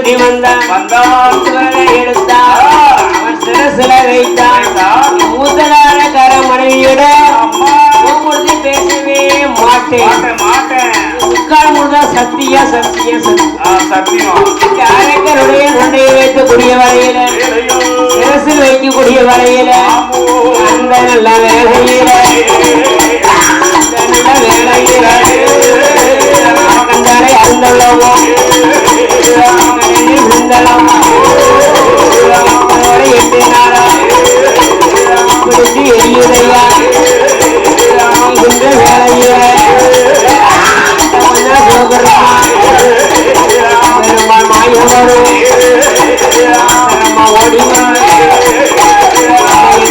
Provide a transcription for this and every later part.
சுத்தி வந்தான். எடுத்தான். அவன் சிரசில வைத்தான் மூத்தனான கர மனைவியோட அம்மா. முன்முறுத்தி பேசவே மாட்டேன். மாட்டேன் முக்கால் முழுதா சத்தியா சத்தியா சத்தியம். அரக்கருடைய கொண்டையை வைத்து கூடிய வரையில ஐயோ சிரசில் வைக்கக்கூடிய வரையில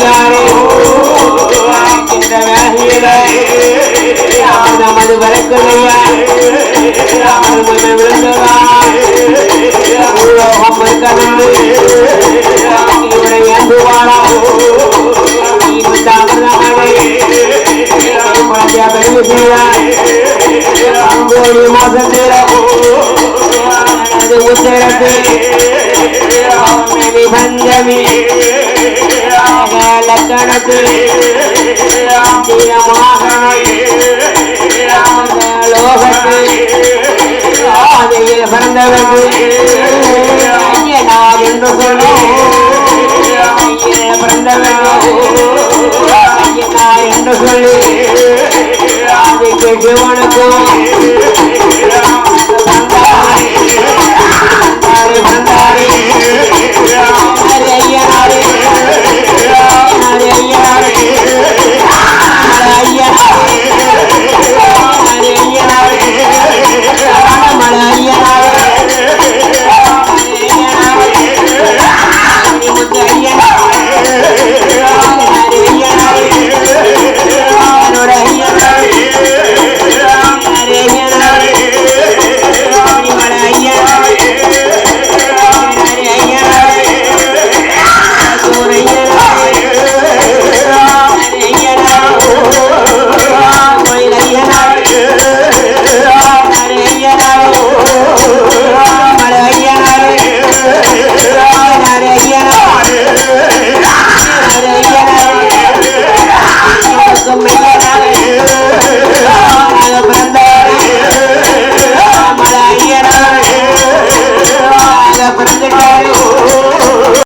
யானைக்காரே இந்த வேலையில நமது மன விழுந்ததா உலோகம் இருக்கணும் இவரை ஏந்துவாரா இந்த அமிர்தமனை குழந்தையா பெருமை செய்வார் அங்கோடி மோசம் ஆதியில் பிறந்தவர்கள். என்று சொல்லி பிறந்தவர்கள். என்று சொல்லி ஆதிக்கு சிவனுக்கும்